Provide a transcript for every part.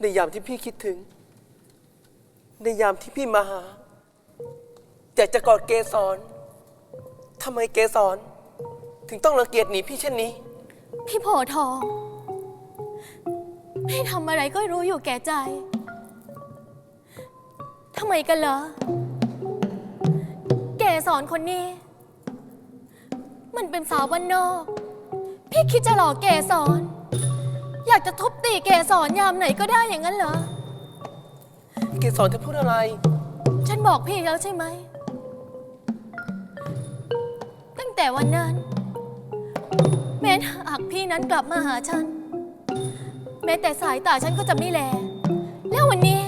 ในยามที่พี่คิดถึง ในยามที่พี่มาหาอยากจะกอดเกสรทำไมเกสรถึงต้องรังเกียจหนีพี่เช่นนี้ พี่โพธิ์ทอง พี่ทำอะไรก็รู้อยู่แก่ใจ ทำไมกันเหรอแกสอนคนนี้ มันเป็นสาวบ้านนอก พี่คิดจะหลอกแกสอน อยากจะทุบตีแกสอนยามไหนก็ได้อย่างนั้นเหรอ เกสรจะพูดอะไร ฉันบอกพี่แล้วใช่ไหม ตั้งแต่วันนั้น แม้หากพี่นั้นกลับมาหาฉัน แม้แต่สายตาฉันก็จะไม่แล แล้ววันนี้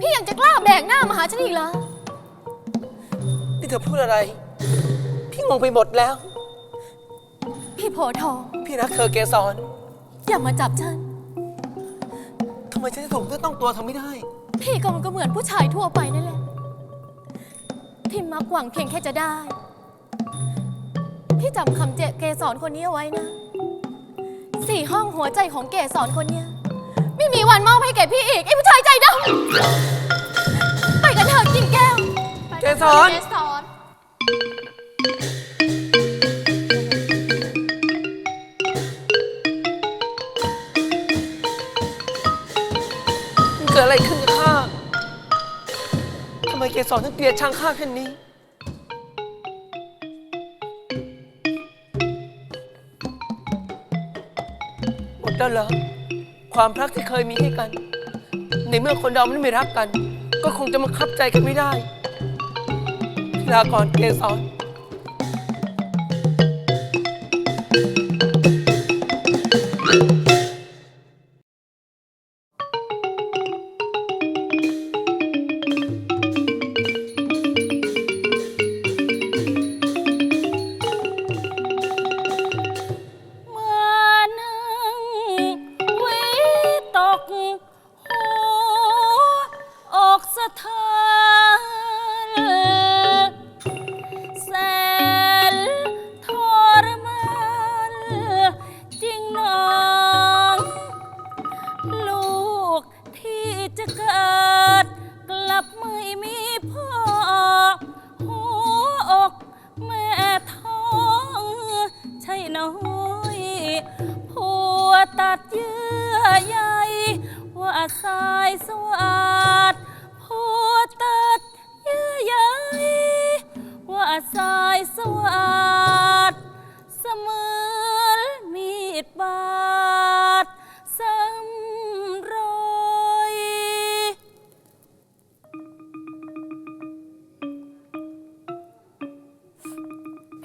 พี่ยังจะกล้าแบกหน้ามาหาฉันอีกเหรอ นี่เธอพูดอะไร พี่งงไปหมดแล้ว พี่โพธิ์ทอง พี่รักเธอเกสรอย่ามาจับฉันทำ ไมฉันจะถูกเนื้อต้องตัวทำไม่ได้ พี่ก็มันก็เหมือนผู้ชายทั่วไปนั่นแหละ ที่มักหวังเพียงแค่จะได้ พี่จำคำเจเกสรคนนี้เอาไว้นะ สี่ห้องหัวใจของเกสรคนเนี้ย ไม่มีวันมอบให้แก่พี่อีกไอ้ผู้ชายใจดำไปกันเถอะกินแก้วเกสร เกสร ทำไมเกสรถึงเกลียดชังข้าเช่นนี้ หมดแล้วเหรอความรักที่เคยมีให้กัน ในเมื่อคนเรามันไม่รักกัน ก็คงจะมาคับใจกันไม่ได้ลาก่อนเกสร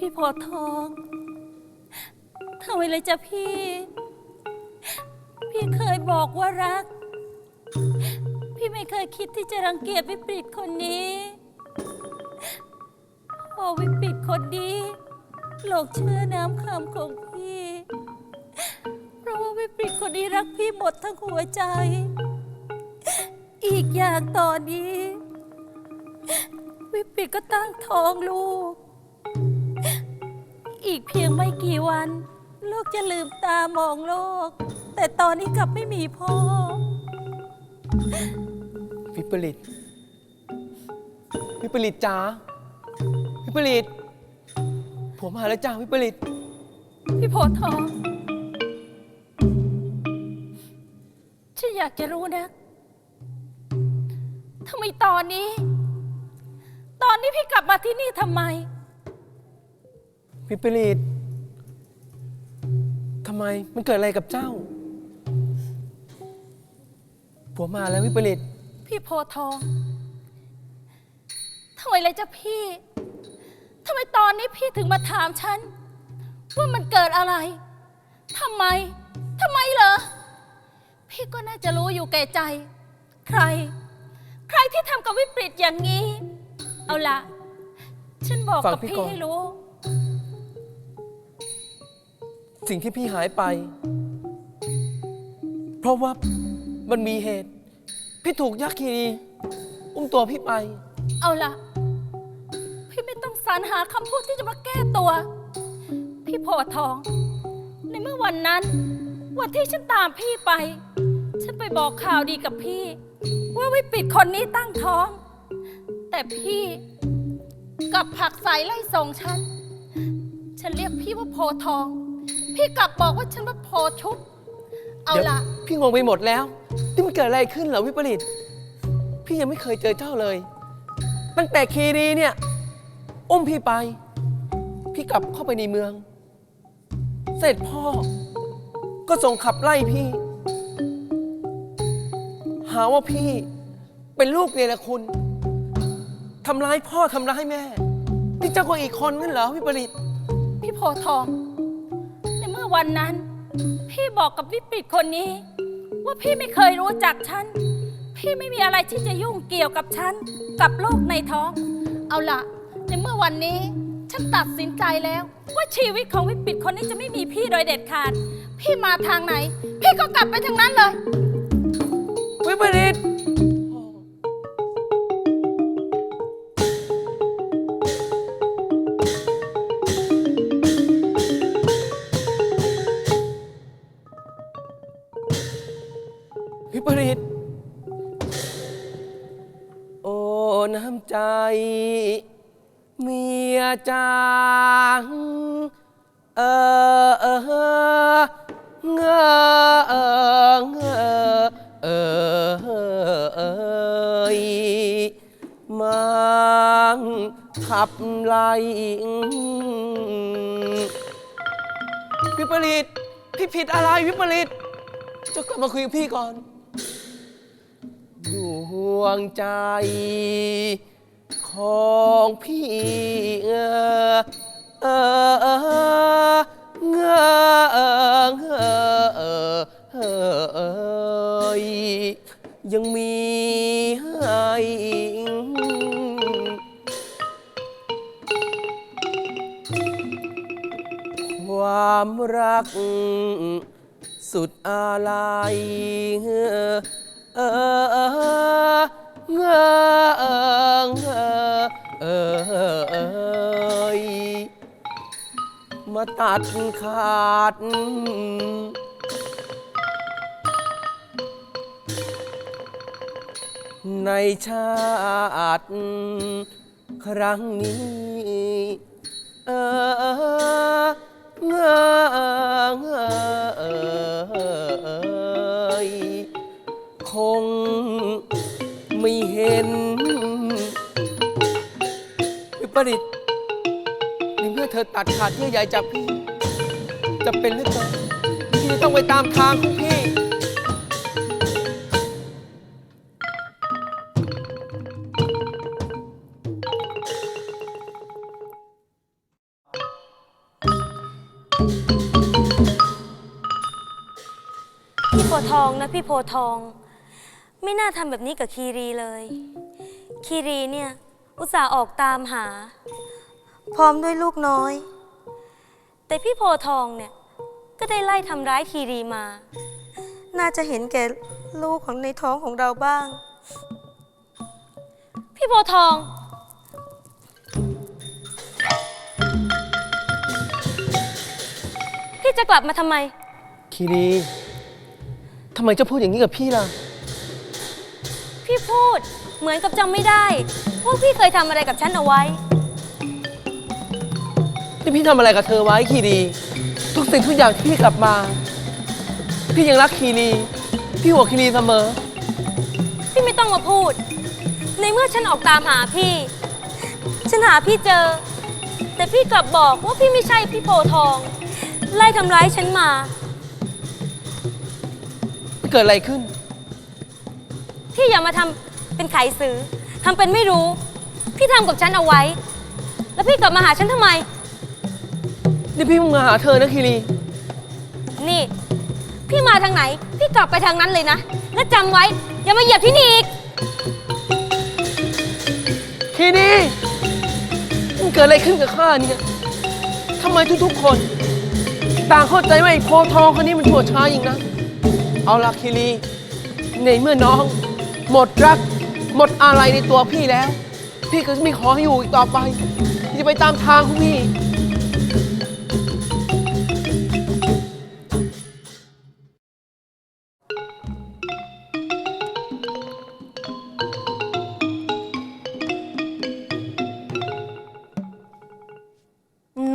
พี่พธิ์ทองทำไมเลยจ๊ะพี่ พี่เคยบอกว่ารัก พี่ไม่เคยคิดที่จะรังเกียจวิปริตคนนี้ พอวิปริตคนนี้หลงเชื่อน้ำคำของพี่ เพราะว่าวิปริตคนนี้รักพี่หมดทั้งหัวใจ อีกอย่างตอนนี้ วิปริตก็ตั้งท้องลูก กเพียงไม่กี่วัน ลูกจะลืมตามองโลก แต่ตอนนี้กลับไม่มีพ่อ วิปริต วิปริตจ๋า วิปริตผมมาแล้วจ้าวิปริต พี่โพธิ์ทอง ฉันอยากจะรู้นะทำไมตอนนี้ ตอนนี้พี่กลับมาที่นี่ทำไม วิปริตทำไมมันเกิดอะไรกับเจ้า ผัวมาแล้ววิปริตพี่โพธิ์ทองทำไมเลยจ๊ะพี่ทำไมตอนนี้พี่ถึงมาถามฉัน ว่ามันเกิดอะไรทำไมทำไมเหรอ พี่ก็น่าจะรู้อยู่แก่ใจ ใคร ใครที่ทำกับวิปริตอย่างนี้ เอาละฉันบอกฟังกับพี่พี่ก่อนให้รู้ สิ่งที่พี่หายไป เพราะว่ามันมีเหตุ พี่ถูกยักษ์คีรีอุ้มตัวพี่ไป เอาละพี่ไม่ต้องสรรหาคำพูดที่จะมาแก้ตัว พี่โพธิ์ทอง ในเมื่อวันนั้น วันที่ฉันตามพี่ไป ฉันไปบอกข่าวดีกับพี่ ว่าวิปิดคนนี้ตั้งท้อง แต่พี่กลับผลักใสไล่ส่งฉัน ฉันเรียกพี่ว่าโพธิ์ทอง พี่กลับบอกว่าฉันว่าโพธิ์ชุบเอาดี๋ยวละพี่งงไปหมดแล้วนี่มันเกิดอะไรขึ้นเหรอวิปริต พี่ยังไม่เคยเจอเจ้าเลย ตั้งแต่คีรีเนี่ย อุ้มพี่ไป พี่กลับเข้าไปในเมือง เสร็จพ่อ ก็ส่งขับไล่พี่ หาว่าพี่เป็นลูกเนรคุณทำร้ายพ่อทำร้ายแม่นี่เจ้าก็อีกคนนั่นเหรอวิปริต พี่โพธิ์ทองในเมื่อ วันนั้น พี่บอกกับวิปิดคนนี้ ว่าพี่ไม่เคยรู้จักฉัน พี่ไม่มีอะไรที่จะยุ่งเกี่ยวกับฉัน กับลูกในท้อง เอาละในเมื่อวันนี้ ฉันตัดสินใจแล้ว ว่าชีวิตของวิปิดคนนี้จะไม่มีพี่โดยเด็ดขาด พี่มาทางไหน พี่ก็กลับไปทางนั้นเลย วิปริต น้ำใจ เมียจางเออเออเงอเออเงอเออเอยมังขับไล่วิปริตพี่ผิดอะไรวิปริตเจะกลับมาคุยกับพี่ก่อน ดวงใจ ของพี่เออเออเออเงอเออเงอเออเออยยังมีให้ความรักสุดอะไร เออเออเออเงอเออเงอเออเอยมาตัดขาด ในชาติครั้งนี้ เออเออเงอเงอเออ คงไม่เห็นวิปริตในเมื่อเธอตัดขาดเยื่อใยจากพี่ จะเป็นหรือเปล่าที่จะต้องไปตามทางของพี่ พี่โพธิ์ทองนะพี่โพธิ์ทอง ไม่น่าทำแบบนี้กับคีรีเลย คีรีเนี่ย อุตส่าห์ออกตามหา พร้อมด้วยลูกน้อย แต่พี่โพธิ์ทองเนี่ย ก็ได้ไล่ทำร้ายคีรีมา น่าจะเห็นแก่ลูกของในท้องของเราบ้าง พี่โพธิ์ทอง พี่จะกลับมาทำไม คีรีทำไมเจะพูดอย่างนี้กับพี่ล่ะ พี่พูด เหมือนกับจำไม่ได้ว่าพี่เคยทำอะไรกับฉันเอาไว้ ที่พี่ทำอะไรกับเธอไว้คีรี ทุกสิ่งทุกอย่างที่พี่กลับมา พี่ยังรักคีรี พี่ห่วงคีรีเสมอ พี่ไม่ต้องมาพูด ในเมื่อฉันออกตามหาพี่ ฉันหาพี่เจอ แต่พี่กลับบอกว่าพี่ไม่ใช่พี่โพธิ์ทอง ไล่ทำร้ายฉันมา เกิดอะไรขึ้น พี่อย่ามาทำเป็นไขสือทำเป็นไม่รู้ พี่ทำกับฉันเอาไว้ แล้วพี่กลับมาหาฉันทำไม นี่พี่เพิ่งมาหาเธอนะคีรีนี่ พี่มาทางไหน พี่กลับไปทางนั้นเลยนะ และจำไว้ อย่ามาเหยียบที่นี่อีก คีรีมันเกิดอะไรขึ้นกับข้าเนี่ยทำไมทุกๆคน ต่างเข้าใจว่าไอ้โพธิ์ทองคนนี้มันชั่วช้าอย่างนะ เอาละคีรีในเมื่อน้อง หมดรัก หมดอะไรในตัวพี่แล้ว พี่ก็ไม่ขอให้อยู่อีกต่อไปพี่จะไปตามทางของพี่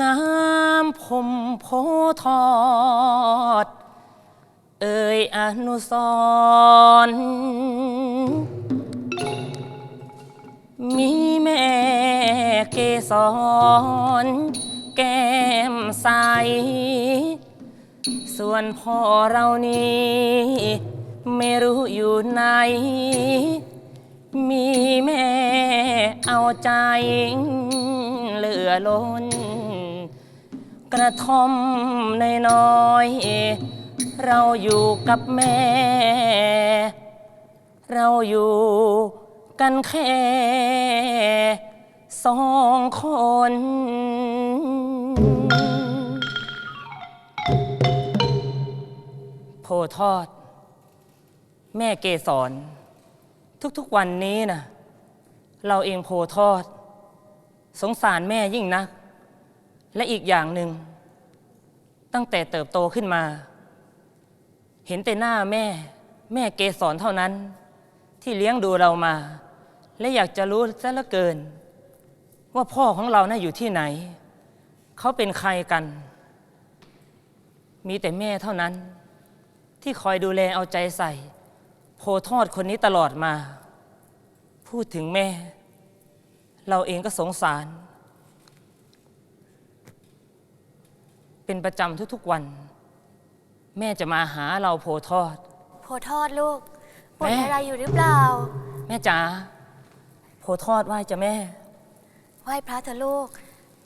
น้ำผมโพทอด เอ่ยอนุสร มีแม่เกสรแก้มใส ส่วนพ่อเรานี่ไม่รู้อยู่ไหน มีแม่เอาใจเหลือล้น กระท่อมน้อยๆเราอยู่กับแม่ เราอยู่กันแค่สองคน โพทอด แม่เกสรทุกๆวันนี้นะเราเองโพทอด สงสารแม่ยิ่งนัก และอีกอย่างหนึ่ง ตั้งแต่เติบโตขึ้นมา เห็นแต่หน้าแม่ แม่เกสรเท่านั้น ที่เลี้ยงดูเรามา และอยากจะรู้ซะเหลือเกิน ว่าพ่อของเราน่ะอยู่ที่ไหน เขาเป็นใครกัน มีแต่แม่เท่านั้น ที่คอยดูแลเอาใจใส่ โพทอดคนนี้ตลอดมา พูดถึงแม่ เราเองก็สงสาร เป็นประจำทุกๆวัน แม่จะมาหาเราโพทอด โพทอดลูก ปวดแม่อะไรอยู่หรือเปล่า แม่จ๋าโพทอดไหว้จะแม่ ไหว้พระเถอะลูก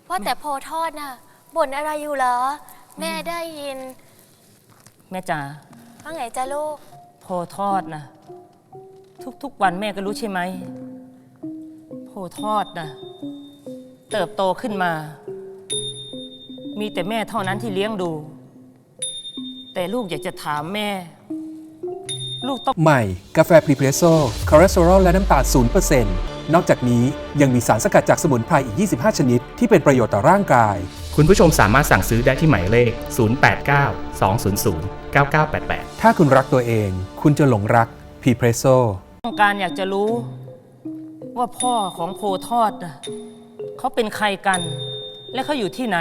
ว่าแต่โพทอดน่ะบ่นอะไรอยู่เหรอ แม่ได้ยินแม่จ๋าว่าไงจ้าลูก โพทอดนะทุกๆวันแม่ก็รู้ใช่ไหมโพทอดนะเติบโตขึ้นมา มีแต่แม่เท่านั้นที่เลี้ยงดู แต่ลูกอยากจะถามแม่ ลูกต้องใหม่ กาแฟพรีเพรสโซ่คอเลสเตอรอลและน้ำตาล0%นอกจากนี้ยังมีสารสกัดจากสมุนไพรอีก 25 ชนิด ที่เป็นประโยชน์ต่อร่างกาย คุณผู้ชมสามารถสั่งซื้อได้ที่หมายเลข 089 200 9988 ถ้าคุณรักตัวเอง คุณจะหลงรักพรีเพรสโซ่ต้องการอยากจะรู้ ว่าพ่อของโพทอดน่ะเขาเป็นใครกัน และเขาอยู่ที่ไหน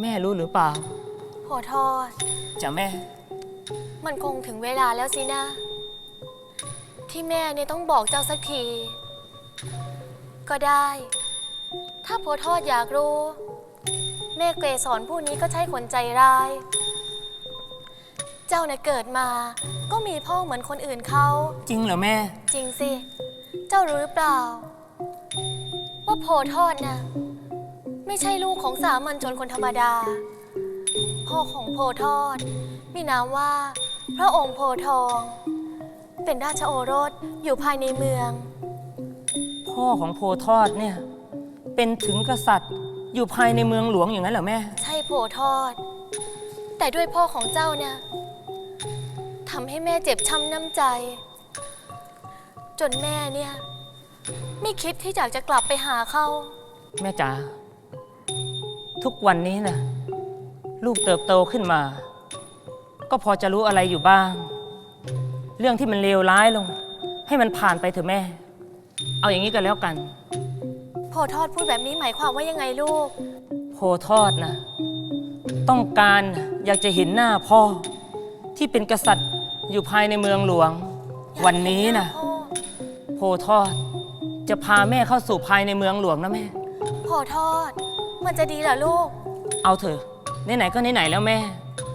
แม่รู้หรือเปล่าโพทอด จ้ะแม่ มันคงถึงเวลาแล้วสินะ ที่แม่เนี่ยต้องบอกเจ้าสักที ก็ได้ ถ้าโพทอดอยากรู้ แม่เกรสอนผู้นี้ก็ใช่คนใจร้าย เจ้าเนี่ยเกิดมา ก็มีพ่อเหมือนคนอื่นเขา จริงเหรอแม่ จริงสิ เจ้ารู้หรือเปล่า ว่าโพทอดนะไม่ใช่ลูกของสามัญชนคนธรรมดา พ่อของโพทอดมีนามว่า พระองค์โพทอง เป็นราชโอรสอยู่ภายในเมือง พ่อของโพทอดเนี่ย เป็นถึงกษัตริย์อยู่ภายในเมืองหลวงอย่างนั้นเหรอแม่ ใช่โพทอด แต่ด้วยพ่อของเจ้าเนี่ยทำให้แม่เจ็บช้ำน้ำใจ จนแม่เนี่ย ไม่คิดที่อยากจะกลับไปหาเขา แม่จ๋าทุกวันนี้นะลูกเติบโตขึ้นมา ก็พอจะรู้อะไรอยู่บ้าง เรื่องที่มันเลวร้ายลง ให้มันผ่านไปเถอะแม่ เอาอย่างนี้กันแล้วกัน โพทอดพูดแบบนี้หมายความว่ายังไงลูก โพทอดนะ ต้องการอยากจะเห็นหน้าพ่อ ที่เป็นกษัตริย์อยู่ภายในเมืองหลวง วันนี้นะพ่อโพทอด จะพาแม่เข้าสู่ภายในเมืองหลวงนะแม่ โพทอด มันจะดีเหรอลูก เอาเถอะไหนๆก็ไหนๆแล้วแม่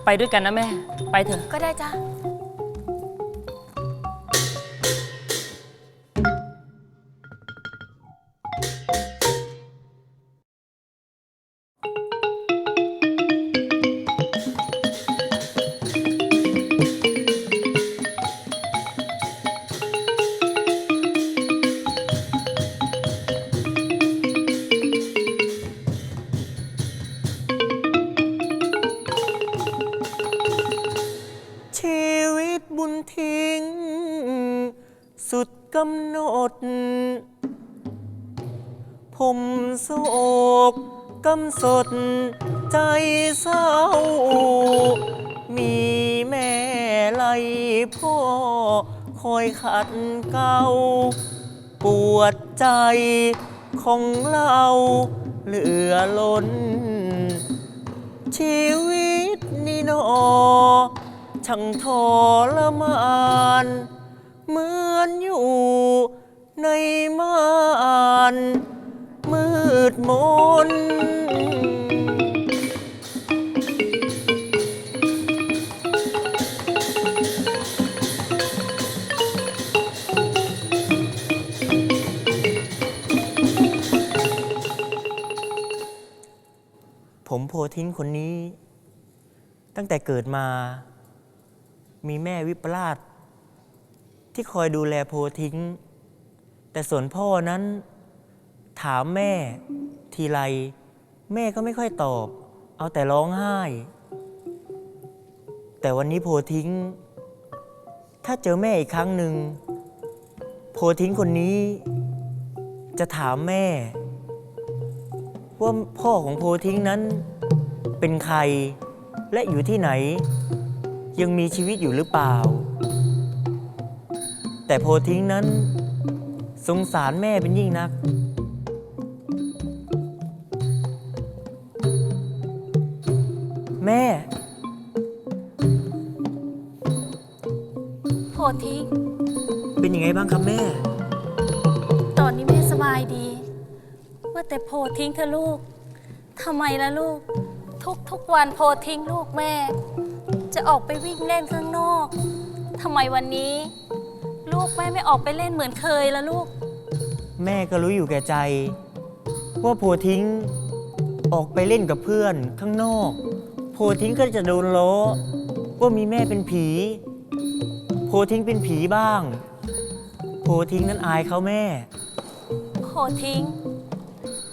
ไปด้วยกันนะแม่ ไปเถอะ ก็ได้จ้ะ กกำสดใจเศร้า มีแม่ไล่พ่อคอยขัดเกลาปวดใจของเราเหลือล้น ชีวิตนี่หนอช่างทรมาน เหมือนอยู่ในม่าน มืดมน ผมโพทิ้งคนนี้ ตั้งแต่เกิดมา มีแม่วิปลาสที่คอยดูแลโพทิ้ง แต่ส่วนพ่อนั้น ถามแม่ทีไร แม่ก็ไม่ค่อยตอบ เอาแต่ร้องไห้ แต่วันนี้โพทิ้ง ถ้าเจอแม่อีกครั้งหนึ่ง โพทิ้งคนนี้ จะถามแม่ ว่าพ่อของโพทิ้งนั้น เป็นใครและอยู่ที่ไหน ยังมีชีวิตอยู่หรือเปล่า แต่โพทิ้งนั้น สงสารแม่เป็นยิ่งนัก ธิงเป็นยังไงบ้างครับแม่ ตอนนี้แม่สบายดี ว่าแต่โพทิ้งเธอะลูกทำไมล่ะลูก ทุกทุกวันโพทิ้งลูกแม่ จะออกไปวิ่งเล่นข้างนอกทำไมวันนี้ ลูกแม่ไม่ออกไปเล่นเหมือนเคยล่ะลูก แม่ก็รู้อยู่แก่ใจ ว่าโพทิ้งออกไปเล่นกับเพื่อนข้างนอก โพทิ้งก็จะโดนล้อว่ามีแม่เป็นผีโพ ทิ้งเป็นผีบ้าง โพทิ้งนั้นอายเขาแม่โพทิ้ง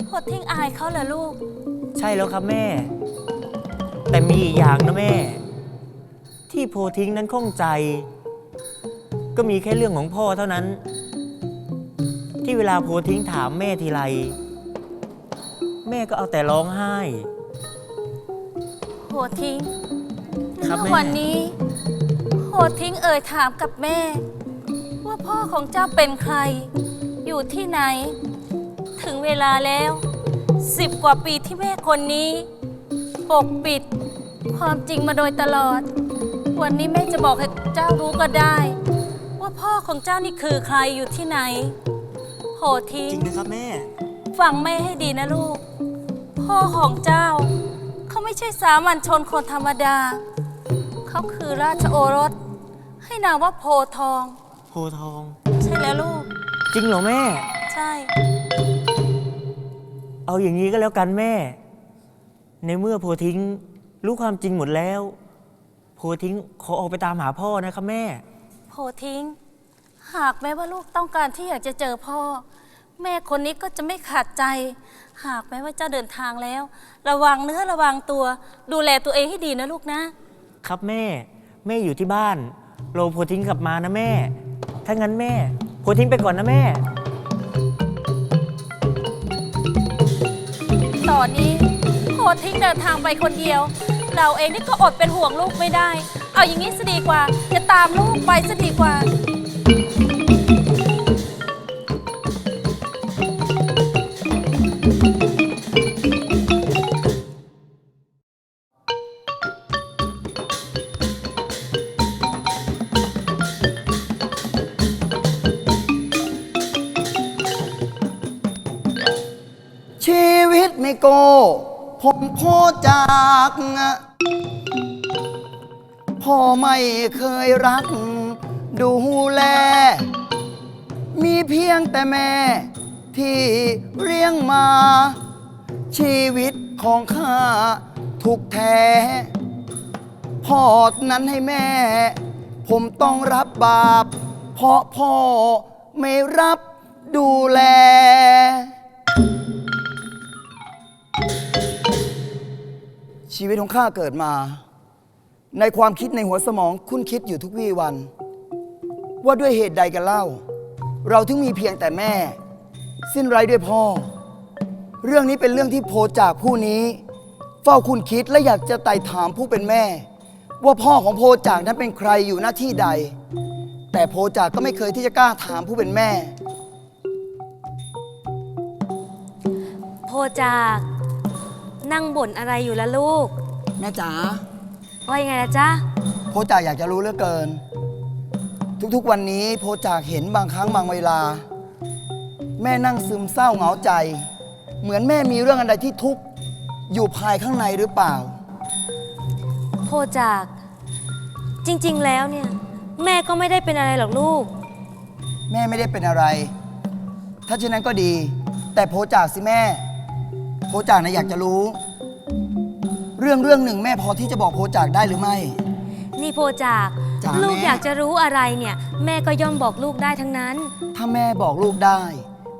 โพทิ้งอายเขาเหรอลูก ใช่แล้วครับแม่ แต่มีอีกอย่างนะแม่ ที่โพทิ้งนั้นข้องใจ ก็มีแค่เรื่องของพ่อเท่านั้น ที่เวลาโพทิ้งถามแม่ทีไร แม่ก็เอาแต่ร้องไห้ โหทิ้งครับเมื่อแม่ วันนี้ โหทิ้งเอ่ยถามกับแม่ ว่าพ่อของเจ้าเป็นใคร อยู่ที่ไหน ถึงเวลาแล้วสิบกว่าปีที่แม่คนนี้ ปกปิด ความจริงมาโดยตลอด วันนี้แม่จะบอกให้เจ้ารู้ก็ได้ ว่าพ่อของเจ้านี่คือใครอยู่ที่ไหนโหทิ้จงริงนะครับแม่ ฟังแม่ให้ดีนะลูก พ่อของเจ้า เขาไม่ใช่สามัญชนคนธรรมดา เขาคือราชโอรส ให้นามว่าโพธิ์ทอง โพทอง ใช่แล้วลูก จริงเหรอแม่ ใช่ เอาอย่างนี้ก็แล้วกันแม่ ในเมื่อโพทิ้งรู้ความจริงหมดแล้ว โพทิ้งขอออกไปตามหาพ่อนะครับแม่ โพทิ้ง หากแม้ว่าลูกต้องการที่อยากจะเจอพ่อ แม่คนนี้ก็จะไม่ขาดใจ หากแม้ว่าเจ้าเดินทางแล้ว ระวังเนื้อระวังตัว ดูแลตัวเองให้ดีนะลูกนะ ครับแม่ แม่อยู่ที่บ้าน โรโพทิ้งกลับมานะแม่ ถ้างั้นแม่ โพทิ้งไปก่อนนะแม่ ตอนนี้โพทิ้งเดินทางไปคนเดียว เราเองนี่ก็อดเป็นห่วงลูกไม่ได้ เอาอย่างนี้ซะดีกว่า จะตามลูกไปซะดีกว่า ผมโคจากพ่อไม่เคยรัก ดูแล มีเพียงแต่แม่ที่เลี้ยงมา ชีวิตของข้าถูกแท้พ่อนั้นให้แม่ ผมต้องรับบาป เพราะพ่อไม่รับดูแล ของข้าเกิดมา ในความคิดในหัวสมองคุ้นคิดอยู่ทุกวี่วัน ว่าด้วยเหตุใดกันเล่า เราถึงมีเพียงแต่แม่ สิ้นไร้ด้วยพ่อ เรื่องนี้เป็นเรื่องที่โพจากผู้นี้ เฝ้าคุณคิดและอยากจะไต่ถามผู้เป็นแม่ ว่าพ่อของโพจากนั้นเป็นใครอยู่หน้าที่ใด แต่โพจากก็ไม่เคยที่จะกล้าถามผู้เป็นแม่ โพจากนั่งบ่นอะไรอยู่ละลูก แม่จ๋าว่ายังไงล่ะจ๊ะ โพจากอยากจะรู้เหลือเกิน ทุกๆวันนี้โพจากเห็นบางครั้งบางเวลา แม่นั่งซึมเศร้าเหงาใจ เหมือนแม่มีเรื่องอะไรที่ทุกข์อยู่ภายข้างในหรือเปล่า โพจาก จริงๆ แล้วเนี่ย แม่ก็ไม่ได้เป็นอะไรหรอกลูก แม่ไม่ได้เป็นอะไร ถ้าเช่นนั้นก็ดี แต่โพจากสิแม่ โพจากนะอยากจะรู้ เรื่องเรื่องหนึ่งแม่พอที่จะบอกโพจากได้หรือไม่ นี่โพจาก จ๋าลูกแม่ อยากจะรู้อะไรเนี่ย แม่ก็ย่อมบอกลูกได้ทั้งนั้น ถ้าแม่บอกลูกได้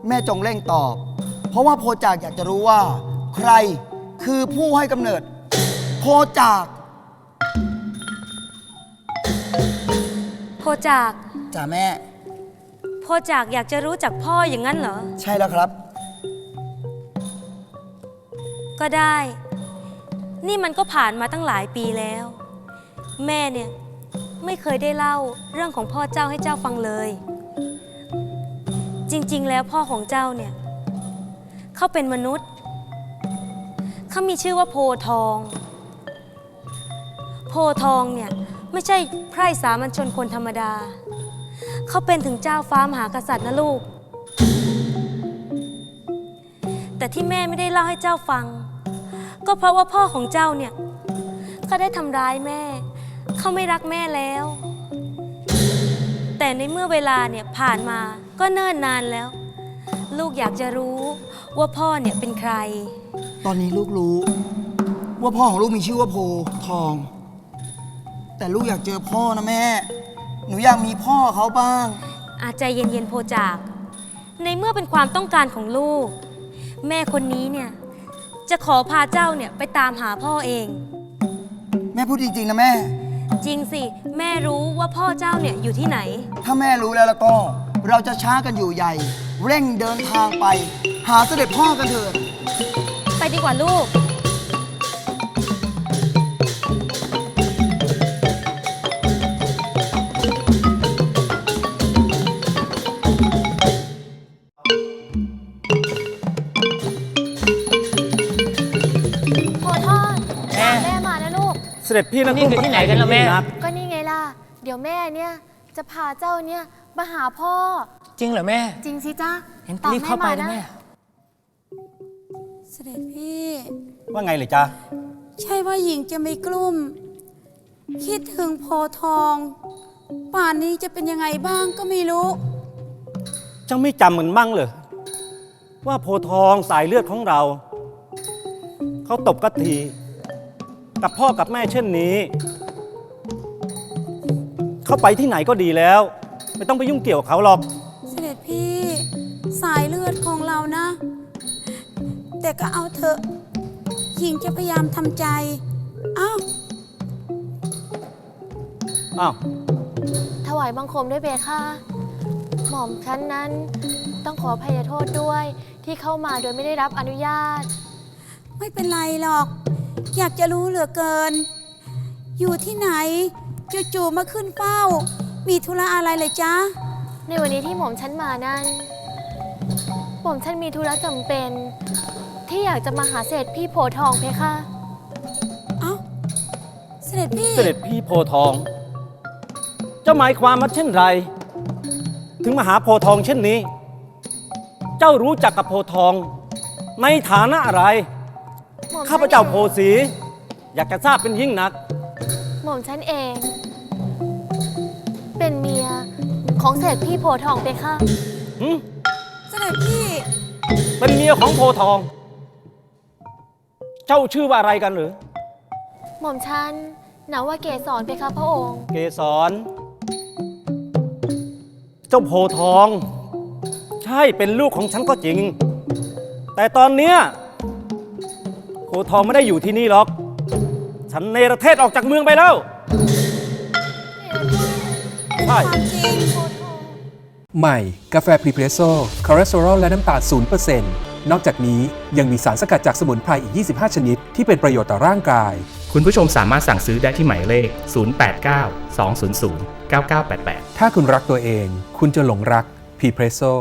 แม่จงเร่งตอบ เพราะว่าโพจากอยากจะรู้ว่า ใครคือผู้ให้กำเนิด โพจาก โพจากจ้าแม่ โพจากอยากจะรู้จากพ่ออย่างนั้นเหรอ ใช่แล้วครับ ก็ได้ นี่มันก็ผ่านมาตั้งหลายปีแล้ว แม่เนี่ยไม่เคยได้เล่าเรื่องของพ่อเจ้าให้เจ้าฟังเลย จริงๆ แล้วพ่อของเจ้าเนี่ยเขาเป็นมนุษย์ เขามีชื่อว่าโพทอง โพทองเนี่ยไม่ใช่ไพร่สามัญชนคนธรรมดา เขาเป็นถึงเจ้าฟ้ามหากษัตริย์นะลูก แต่ที่แม่ไม่ได้เล่าให้เจ้าฟัง ก็เพราะว่าพ่อของเจ้าเนี่ยเขาได้ทำร้ายแม่ เขาไม่รักแม่แล้ว แต่ในเมื่อเวลาเนี่ยผ่านมาก็เนิ่นนานแล้ว ลูกอยากจะรู้ว่าพ่อเนี่ยเป็นใคร ตอนนี้ลูกรู้ ว่าพ่อของลูกมีชื่อว่าโพทอง แต่ลูกอยากเจอพ่อนะแม่ หนูอยากมีพ่อเขาบ้าง อาใจเย็นๆโพจาก ในเมื่อเป็นความต้องการของลูก แม่คนนี้เนี่ย จะขอพาเจ้าเนี่ยไปตามหาพ่อเอง แม่พูดจริงๆนะแม่ จริงสิ แม่รู้ว่าพ่อเจ้าเนี่ยอยู่ที่ไหน ถ้าแม่รู้แล้วแล้วก็ เราจะช้ากันอยู่ใหญ่ เร่งเดินทางไป หาเสด็จพ่อกันเถิด ไปดีกว่าลูก ด็จพี่นะนี่คือที่ไหนกันล่ะแม่ ก็นี่ไงล่ะ เดี๋ยวแม่เนี่ย จะพาเจ้าเนี่ยมาหาพ่อ จริงเหรอแม่ จริงสิจ้าเห็นตามรีบเข้าไปแม่นะมานะแม่ เสด็จพี่ ว่าไงเลยจ๊ะ ใช่ว่าหญิงจะไม่กลุ้ม คิดถึงโพธิ์ทอง ป่านนี้จะเป็นยังไงบ้างก็ไม่รู้ เจ้าไม่จำเหมือนมั่งเลยว่าโพธิ์ทองสายเลือดของเรา เขาตบกะที กับพ่อกับแม่เช่นนี้ เขาไปที่ไหนก็ดีแล้ว ไม่ต้องไปยุ่งเกี่ยวกับเขาหรอก เสด็จพี่สายเลือดของเรานะ แต่ก็เอาเถอะหญิงจะพยายามทำใจ อ้าวอ้าว ถวายบังคมด้วยเบค่ะ หม่อมฉันนั้นต้องขอพยโทษด้วยที่เข้ามาโดยไม่ได้รับอนุญาต ไม่เป็นไรหรอก อยากจะรู้เหลือเกิน อยู่ที่ไหนจู่ๆมาขึ้นเฝ้า มีธุระอะไรเลยจ๊ะ ในวันนี้ที่หม่อมฉันมานั้นหม่อมฉันมีธุระจำเป็น ที่อยากจะมาหาเศรษฐพี่โพธิ์ทองเพคะ เอ้า เสด็จพี่ เสด็จพี่โพธิ์ทอง เจ้าหมายความว่าเช่นไร ถึงมาหาโพธิ์ทองเช่นนี้ เจ้ารู้จักกับโพธิ์ทองในฐานะอะไร หม่อมฉันข้าพเจ้าองโพสี อยากจะทราบเป็นยิ่งนัก หม่อมฉันเอง เป็นเมียของเศรษฐพี่โพธิ์ทองเพคะหึเสด็จพี่เป็นเมียของโพธิ์ทอง เจ้าชื่อว่าอะไรกันหรือ หม่อมฉันนาวว่าเกศรเพคะพระองค์ เกสรเจ้าโพธิ์ทอง ใช่เป็นลูกของฉันก็จริง แต่ตอนเนี้ย โพธิ์ทองไม่ได้อยู่ที่นี่หรอก ฉันเนรเทศออกจากเมืองไปแล้ว ใช่ความจริงใหม่ กาแฟพรีเพรสโซ่คอเลสเตอรอลและน้ำตาล0%นนอกจากนี้ยังมีสารสกัดจากสมุนไพรอีก 25 ชนิด ที่เป็นประโยชน์ต่อร่างกาย คุณผู้ชมสามารถสั่งซื้อได้ที่หมายเลข 089 200 9988 ถ้าคุณรักตัวเอง คุณจะหลงรักพรีเพรสโซ่